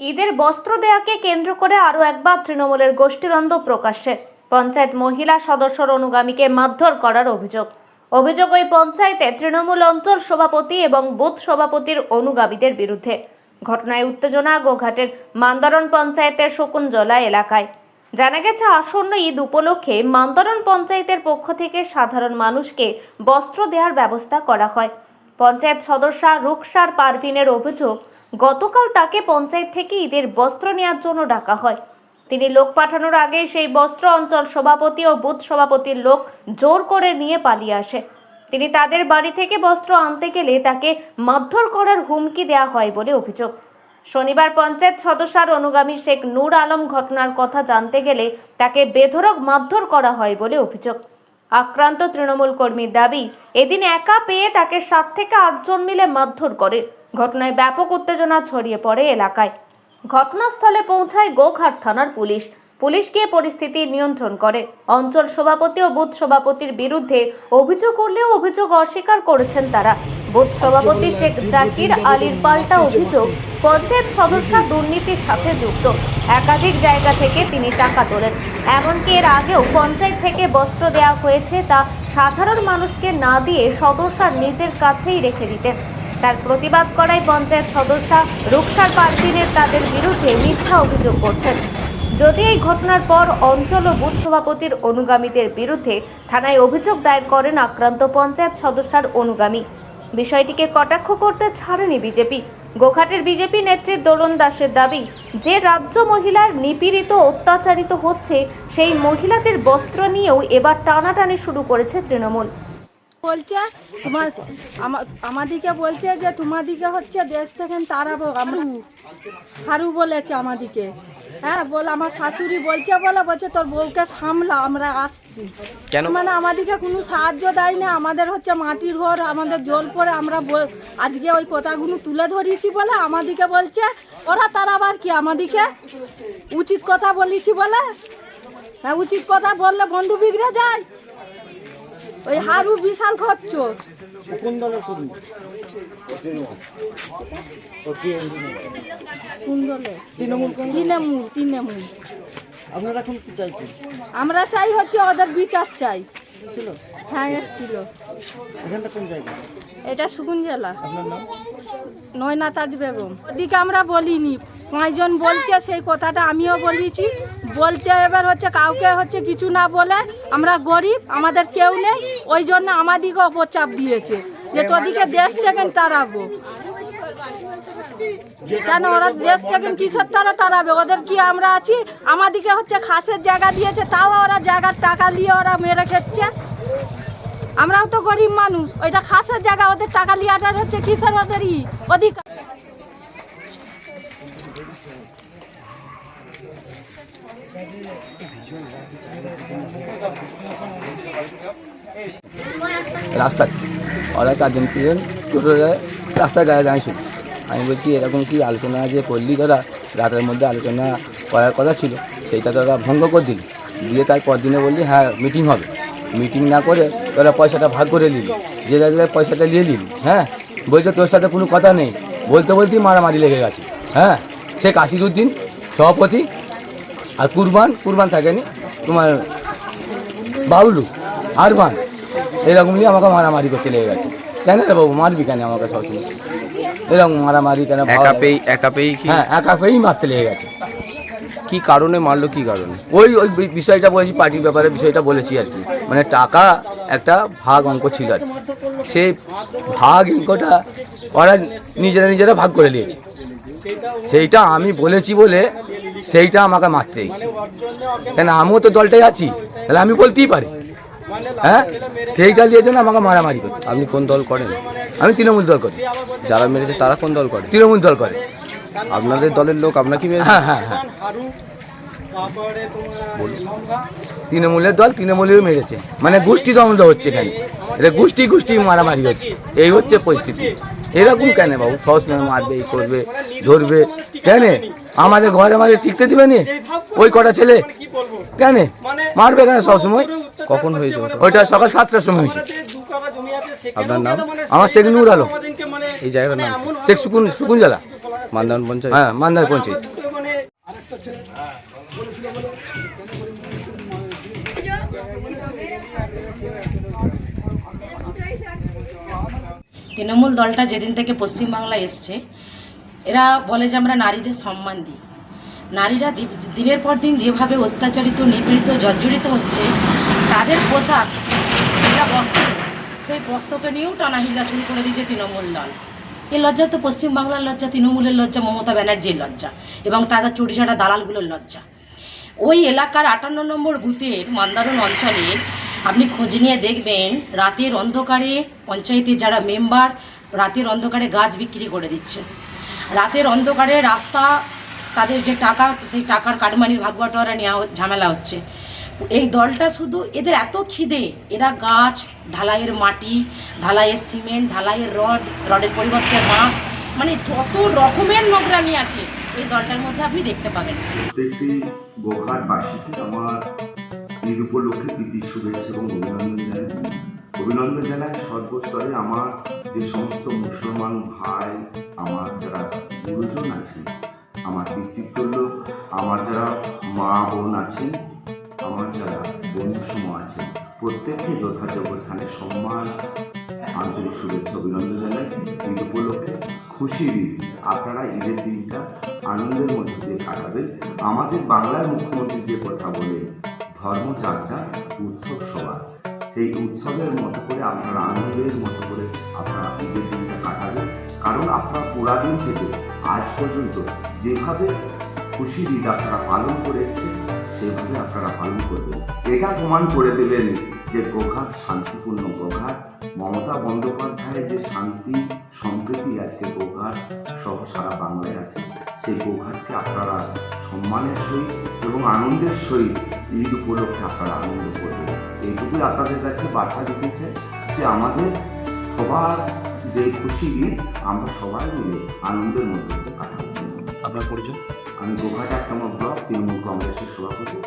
ঈদের বস্ত্র দেয়াকে কেন্দ্র করে আরও একবার তৃণমূলের গোষ্ঠীদ্বন্দ্ব প্রকাশ্যে। পঞ্চায়েত মহিলা সদস্যর অনুগামীকে মারধর করার অভিযোগ। অভিযোগ ওই পঞ্চায়েতে তৃণমূল অঞ্চল সভাপতি এবং বুথ সভাপতির অনুগামীদের বিরুদ্ধে। ঘটনায় উত্তেজনা গোঘাটের মান্দারণ পঞ্চায়েতের শকুঞ্জলা এলাকায়। জানা গেছে, আসন্ন ঈদ উপলক্ষে মান্দারণ পঞ্চায়েতের পক্ষ থেকে সাধারণ মানুষকে বস্ত্র দেওয়ার ব্যবস্থা করা হয়। পঞ্চায়েত সদস্যা রুকসার পারভিনের অভিযোগ, গতকাল তাকে পঞ্চায়েত থেকে ঈদের বস্ত্র নেওয়ার জন্য ডাকা হয়। তিনি লোক পাঠানোর আগে সেই বস্ত্র অঞ্চল সভাপতি ও বুথ সভাপতির লোক জোর করে নিয়ে পালিয়ে আসে। তিনি তাদের বাড়ি থেকে বস্ত্র আনতে গেলে তাকে মারধর করার হুমকি দেওয়া হয় বলে অভিযোগ। শনিবার পঞ্চায়েত সদস্যার অনুগামী শেখ নূর আলম ঘটনার কথা জানতে গেলে তাকে বেধরক মারধর করা হয় বলে অভিযোগ। আক্রান্ত তৃণমূল কর্মীর দাবি, এদিন একা পেয়ে তাকে সাত থেকে আটজন মিলে মারধর করে। ঘটনায় ব্যাপক উত্তেজনা ছড়িয়ে পড়ে এলাকায়। ঘটনাস্থলে পৌঁছায় গোঘাট থানার পুলিশ। পুলিশ গিয়ে পরিস্থিতি নিয়ন্ত্রণ করে। অঞ্চল সভাপতি ও বুথ সভাপতির বিরুদ্ধে অভিযোগ করলেও অভিযোগ অস্বীকার করেছেন তারা। বুথ সভাপতি শেখ জাকির আলীর পাল্টা অভিযোগ পঞ্চায়েত সদস্য দুর্নীতির সাথে যুক্ত। একাধিক জায়গা থেকে তিনি টাকা তোলেন। এমনকি এর আগেও পঞ্চায়েত থেকে বস্ত্র দেওয়া হয়েছে তা সাধারণ মানুষকে না দিয়ে সদস্য নিজের কাছেই রেখে দিতেন। তার প্রতিবাদ করায় পঞ্চায়েত সদস্য রুকসার পারভিনের তাদের বিরুদ্ধে মিথ্যা অভিযোগ করছেন। যদি এই ঘটনার পর অঞ্চল ও বুথ সভাপতির অনুগামীদের বিরুদ্ধে থানায় অভিযোগ দায়ের করেন আক্রান্ত পঞ্চায়েত সদস্যার অনুগামী। বিষয়টিকে কটাক্ষ করতে ছাড়েনি বিজেপি। গোঘাটের বিজেপি নেত্রী দোলন দাসের দাবি, যে রাজ্য মহিলার নিপীড়িত অত্যাচারিত হচ্ছে, সেই মহিলাদের বস্ত্র নিয়েও এবার টানাটানি শুরু করেছে তৃণমূল। বলছে তোমার আমাদিকে বলছে যে তোমাদিকে হচ্ছে দেশ থেকে তাড়াবো আমরা হারু বলেছে আমাদিকে। হ্যাঁ বল আমার শাশুড়ি বলছে বলে বলছে তোর বউকে সামলা আমরা আসছি। কেন? মানে আমাদিকে কোনো সাহায্য দেয় না আমাদের হচ্ছে মাটির ঘর আমাদের জল পড়ে আমরা আজকে ওই কথাগুলো তুলে ধরিয়েছি বলে আমাদিকে বলছে ওরা তারাবার কি আমাদিকে উচিত কথা বলেছি বলে? হ্যাঁ উচিত কথা বললে বন্ধু বিগড়ে যায়। ওই হারু বিশাল খরচ। কোন দলের কর্মী কোন দলে তৃণমূল কংগ্রেস? তৃণমূল তৃণমূল। আপনারা এখন কি চাইছেন? আমরা চাই হচ্ছে ওদের বিচার চাই। ছিল হ্যাঁ এসেছিল। এখানটা কোন জায়গা? এটা সুগুন জেলা। আপনার নাম? নয়না তাজ বেগম। ওদিকে আমরা বলিনি। পাঁচজন বলছে সেই কথাটা আমিও বলেছি। বলতে এবার হচ্ছে কাউকে হচ্ছে কিছু না বলে আমরা গরিব, আমাদের কেউ নেই। ওই জন্য আমাদিকে অপচাপ দিয়েছে যে তোদিকে দেশ থেকে তাড়াবো। কেন ওরা দেশ থেকে কিসের তারা তাড়াবে? ওদের কি আমরা আছি? আমাদিকে হচ্ছে খাসের জায়গা দিয়েছে, তাও ওরা জায়গার টাকা নিয়ে ওরা মেরে খেচ্ছে। আমরাও তো গরিব মানুষ, ওইটা খাসের জায়গা ওদের টাকা লিয়াটা হচ্ছে কিসের ওদেরই অধিকার? রাস্তায় ওরা চারজন তিনজন টোটো রাস্তায় গায়ে দাঁড়িয়েছিল। আমি বলছি, এরকম কি আলোচনা যে করলি তোরা? রাতের মধ্যে আলোচনা করার কথা ছিল, সেইটা তোরা ভঙ্গ করে দিলি। দিয়ে তার পরদিনে বললি হ্যাঁ মিটিং হবে। মিটিং না করে তোরা পয়সাটা ভাগ করে নিলি। যে যা যে পয়সাটা নিয়ে নিলি হ্যাঁ? বলছে তোর সাথে কোনো কথা নেই। বলতে বলতেই মারামারি লেগে গেছে হ্যাঁ? শেখ আসিরুদ্দিন সভাপতি আর কুরবান কুরবান থাকেনি তোমার বাবলু আরবান এরকম নিয়ে আমাকে মারামারি করতে লেগে গেছে। কেন রে বাবু মারবি কেন আমাকে সবসময়? এরকম মারামারি কেন একা লাগে? পেয়ে একা পেয়েই হ্যাঁ একা পেয়েই মারতে লেগে গেছে। কি কারণে মারলো, কি কারণে? ওই ওই বিষয়টা বলেছি, পার্টির ব্যাপারে বিষয়টা বলেছি আর কি। মানে টাকা একটা ভাগ অঙ্ক ছিল আর কি। সেই ভাগ অঙ্কটা ওরা নিজেরা নিজেরা ভাগ করে নিয়েছে। সেইটা আমি বলেছি বলে সেইটা আমাকে মারতে এসেছে কেন আমিও তো দলটাই আছি, তাহলে আমি বলতেই পারি। হ্যাঁ? সেইটা নিয়ে যেন আমাকে মারামারি করছে আপনি কোন দল করেন? আমি তৃণমূল দল করি। যারা মেরেছে তারা কোন দল করে? তৃণমূল দল করে। আপনাদের দলের লোক আপনাকে হ্যাঁ হ্যাঁ হ্যাঁ। তৃণমূলের দল তৃণমূলেও মেরেছে। মানে গোষ্ঠী দ্বন্দ্ব হচ্ছে এখানে। এটা গোষ্ঠী গোষ্ঠী মারামারি হচ্ছে। এই হচ্ছে পরিস্থিতি। এরকম কেন বাবু? সবসময় মারবে এই করবে ধরবে। কেন? আমাদের ঘরে আমাদের টিকতে দিবে নি? ওই কটা ছেলে? কেন? মারবে কেন সবসময়? কখন হয়েছে ওইটা সকাল সাতটার সময় হয়েছে। আপনার নাম? আমার শেখ নূর আলম। এই জায়গাটার নাম? শেখ সুকুন সুকুন জেলা? মান্দান পঞ্চায়েত। হ্যাঁ মান্দার পঞ্চায়েত। তৃণমূল দলটা যেদিন থেকে পশ্চিমবাংলায় এসছে এরা বলে যে আমরা নারীদের সম্মান দিই। নারীরা দিনের পর দিন যেভাবে অত্যাচারিত নিপীড়িত জর্জরিত হচ্ছে তাদের পোশাক এরা বস্ত্র সেই বস্ত্রকে নিয়েও টানাহিলা শুরু করে দিয়েছে তৃণমূল দল। এই লজ্জা তো পশ্চিমবাংলার লজ্জা, তৃণমূলের লজ্জা, মমতা ব্যানার্জির লজ্জা এবং তাদের চুরিচাটা দালালগুলোর লজ্জা। ওই এলাকার আটান্ন নম্বর বুথের মন্দারণ অঞ্চলে আপনি খোঁজ নিয়ে দেখবেন, রাতের অন্ধকারে পঞ্চায়েতের যারা মেম্বার, রাতের অন্ধকারে গাছ বিক্রি করে দিচ্ছে। রাতের অন্ধকারে রাস্তা, তাদের যে টাকা, সেই টাকার কাটমানির ভাগবাটোয়ারা নেওয়া ঝামেলা হচ্ছে। এই দলটা শুধু এদের এত খিদে। এরা গাছ, ঢালাইয়ের মাটি, ঢালাইয়ের সিমেন্ট, ঢালাইয়ের রড, রডের পরিবর্তে বাঁশ মানে যত রকমের নোংরামি আছে, এই দলটার মধ্যে আপনি দেখতে পাবেন। ঈদ প্রীতি শুভেচ্ছা এবং অভিনন্দন জানাই? অভিনন্দন জানাই সর্বস্তরে আমার যে সমস্ত মুসলমান খুশির ঈদ আপনারা ঈদের দিনটা আনন্দের মধ্যে দিয়ে কাটাবেন। আমাদের বাংলার মুখ্যমন্ত্রী যে কথা বলেন ধর্ম যাত্রা, উৎসব সবার সেই উৎসবের মতো করে আপনারা, আনন্দের মতো করে আপনারা ঈদের দিনটা কাটাবেন। কারণ আপনারা পুরাদিন থেকে আজ পর্যন্ত যেভাবে খুশির ঈদ আপনারা পালন করে এসছেন, সেভাবে আপনারা পালন করবেন। এটা প্রমাণ করে দেবেন যে গোঘাট শান্তিপূর্ণ গোঘাট মমতা বন্দ্যোপাধ্যায়ের যে শান্তি সম্প্রীতি আজকে গোঘাট সহ সারা বাংলায় আছে সেই গোঘাটকে আপনারা সম্মানের সহিত এবং আনন্দের সহিত ঈদ উপলক্ষে আপনারা আনন্দ করবেন। এইটুকুই আপনাদের কাছে বার্তা দিতেছে যে আমাদের সবার যে খুশি ঈদ আমরা সবাই মিলে আনন্দের মধ্যে কাটাবো। আপনার পরিচয়? আমি গোঘাট একটা ব্লক তৃণমূল কংগ্রেসের সভাপতি।